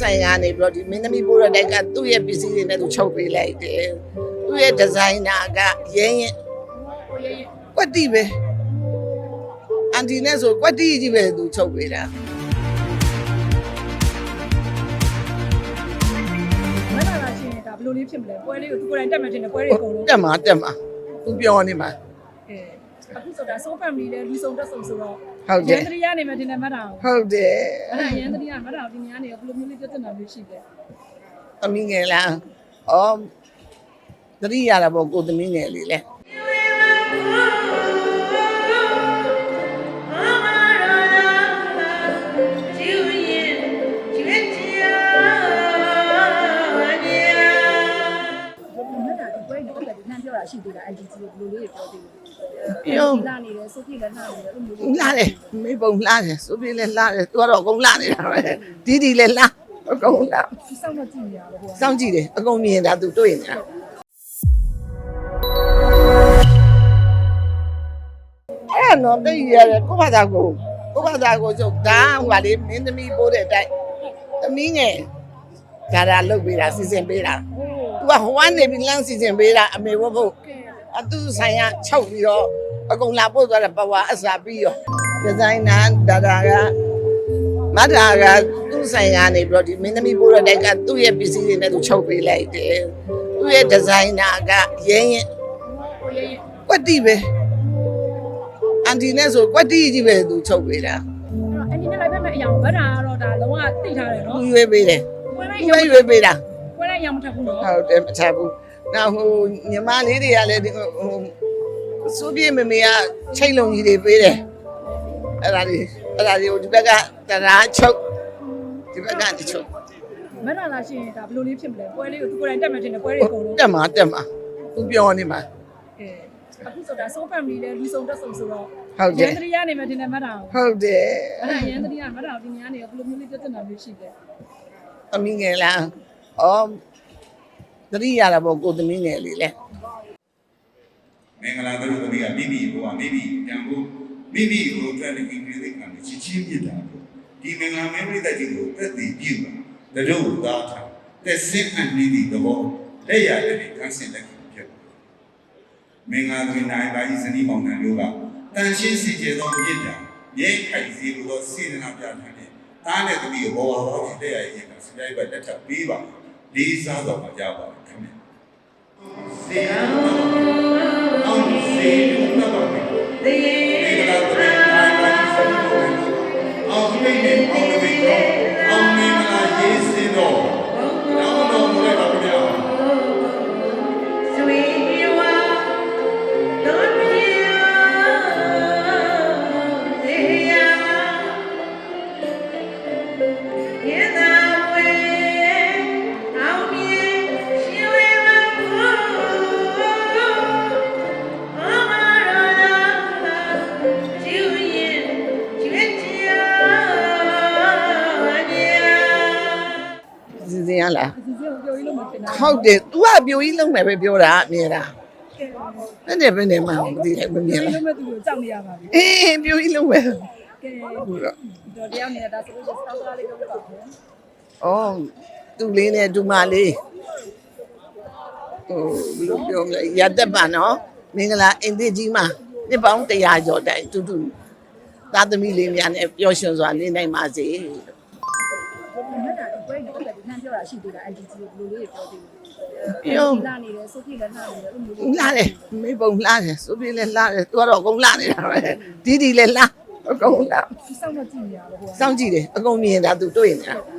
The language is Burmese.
ဆိုင်ကနေပြီးတော့ဒီမင်းသမီးပိုးရတိုက်ကသူ့ရဲ့ပစ္စည်းတွေနဲ့သူချုပ်ပေးလိုက်တယ်သူ့ရဲ့ဒီဇိုင်နာကရင်းရင်ကွက်တီပဲအန်တီနဲ့ဆိုကွက်တီကြီးပဲသူချုပ်ပေးတာမနာလာရှင်ဒါဘယ်လိုလေးဖြစ်မလဲပွဲလေးကိုသူကိုယ်တိုင်တက်မှတင်တယ်ပွဲတွေအကုန်လုံးတက်မှာတက်မှာသူပြောနေမှာအဲအခုဆိုတာဆိုးဖမ်မီလဲလူစုံတက်ဆုံဆိုတော့ ဟုတ်တရယ်န်တရီကနေမှတင်တယ်မတ်တာကိုဟုတ်တယ်အဲ့ဒါရန်တရီကမတ်တာကိုဒီနေရာနေဘယ်လိုမျိုးလေးပြဿနာမျိုးရှိလဲသမီးငယ်လားအော်တတိရတာပေါ့ကိုသမီးငယ်လေးလေမတ်တာဒီပွဲတော့လည်းနှမ်းပြောတာရှိသေးတာ IGG ကိုဘယ်လိုလေးပြောသေးလဲ ပြောလာနေတယ်ဆိုပြလည်းလာနေတယ်အဲ့လိုမျိုးလာတယ်မေးပုံလာတယ်ဆိုပြီးလဲလာတယ်သူကတော့အကုန်လာနေတာပဲဒီဒီလဲလာအကုန်လာဒီစောင့်တော့ကြည့်နေရတော့ဟိုကစောင့်ကြည့်တယ်အကုန်မြင်တာသူတွေ့နေတာအဲ့တော့တိတ်ရတယ်ကိုဘာသာကိုကိုဘာသာကိုကျုပ်ဒါဟိုပါလေမင်းသမီးပိုးတဲ့အတိုင်းသမီးငယ်ဒါဒါလုတ်ပေးတာစီစဉ်ပေးတာသူကဟိုကနေပြီးလမ်းစီစဉ်ပေးတာအမေဘဖို့ အတူဆိုင်ကချုပ်ပြီးတော့အကုန်လာပို့သွားတဲ့ပဝါအစာပြီးရောဒီဇိုင်နာဒါဒါကမတ်တာကသူ့ဆိုင်ကနေပြီးတော့ဒီမင်းသမီးပိုးတဲ့တိုက်ကသူ့ရဲ့ပစ္စည်းတွေနဲ့သူချုပ်ပေးလိုက်တယ်သူ့ရဲ့ဒီဇိုင်နာကရင်းရင်ကိုရဲရဲကွက်တီပဲအန်တီနဲ့ဆိုကွက်တီကြီးပဲသူချုပ်ပေးတာအဲ့ဒီနဲ့လိုက်ဖက်မဲ့အရာကိုမတ်တာကတော့ဒါလုံးဝသိထားတယ်နော်သူရွေးပေးတယ်ပွဲလိုက်သူရောပဲရွေးပေးတာပွဲလိုက်ရောမထပ်ဘူးနော်ဟုတ်တယ်မချဘူး နောက်ဟိုညီမလေးတွေကလည်းဒီဟိုစိုးပြေမမေကချိတ်လုံးကြီးတွေပေးတယ်အဲ့ဒါလေးအဲ့ဒါလေးကိုဒီဘက်ကတရားချုပ်ဒီဘက်ကနေချုပ်မတ်တာလာရှင်ဒါဘယ်လိုလေးဖြစ်မလဲပွဲလေးကိုသူကိုယ်တိုင်တက်မှတင်တယ်ပွဲတွေအကုန်လုံးတက်မှာတက်မှာသူပြောနေမှာအဲအခုဆိုတာဆိုးဖမ်မီလဲလူစုံတက်ဆုံဆိုတော့ဟုတ်တရယ်န်တရီကနေမှတင်တယ်မတ်တာကိုဟုတ်တယ်အဲ့ဒါရန်တရီကမတ်တာကိုဒီနေရာနေဘယ်လိုမျိုးလေးပြဿနာမျိုးရှိလဲသမီးငယ်လားအော် တတိရတာပေါ့ကိုသမီးငယ်လေးလေမင်္ဂလာသရုပ်သမီးကမိမိဘဝမိမိတန်ဖို့မိမိကိုအတွက်လည်းဒီပြည်ကံချစ်ချင်းမြတ်တာပေါ့ဒီမင်္ဂလာမင်းပြတဲ့ကြီးကိုသက်တည်ပြုတာတတို့သားထားသက်စင်းအနှီးဒီသဘောလက်ရတဲ့ကန်းစင်လက်ကိုဖြစ်မင်္ဂလာသမီးနိုင်ပါဤဇနီးမောင်နှံတို့ကတန်ရှင်းစီကျေသောမြတ်တာမြိတ်ခိုင်စီလိုသောစေတနာပြဋ္ဌာန်းတဲ့တားတဲ့သမီးကိုဘောဝါဟောတဲ့ရရဲ့ကစပြိုက်ဘက်လက်ထပ်ပေးပါ လေးစားတော်မှာကြပါခင်ဗျာစေအောင် ကိုပြောရလို့မတင်တာဟုတ်တယ် तू ကပြိုကြီးလုံးမယ်ပဲပြောတာအမြဲတမ်းဘယ်နဲ့ဘယ်နဲ့မှမသိလိုက်မမြင်ဒီလားလိုမဲ့သူကိုကြောက်နေရပါပြီအေးပြိုကြီးလုံးမယ်ကဲဟုတ်တော့တော့တရားနေတာဆိုလို့စတောင်းလာလေးပြောပြပါဦးဩသူ့လေးနဲ့ဒူမလေးဟိုဘယ်လိုပြောမလဲရသက်ပါနော်မင်္ဂလာအင်ဒီကြီးမှာနှစ်ပေါင်း100ကျော်တိုင်တူတူသားသမီးလေးများနဲ့ပျော်ရွှင်စွာနေနိုင်ပါစေမ ပြောတာရှိသေးတာ IGG ကိုဘယ်လိုလေးပြောသေးလဲပြောလာနေတယ်ဆိုပြလည်းလာနေတယ်အဲ့လိုမျိုးလာတယ်မေးပုံလာတယ်ဆိုပြီးလဲလာတယ်သူကတော့အကုန်လာနေတာပဲဒီဒီလဲလာအကုန်လာဒီစောင့်တော့ကြည့်နေရတော့ဟိုကစောင့်ကြည့်တယ်အကုန်မြင်တာသူတွေ့နေတာကျေးဇူးပါ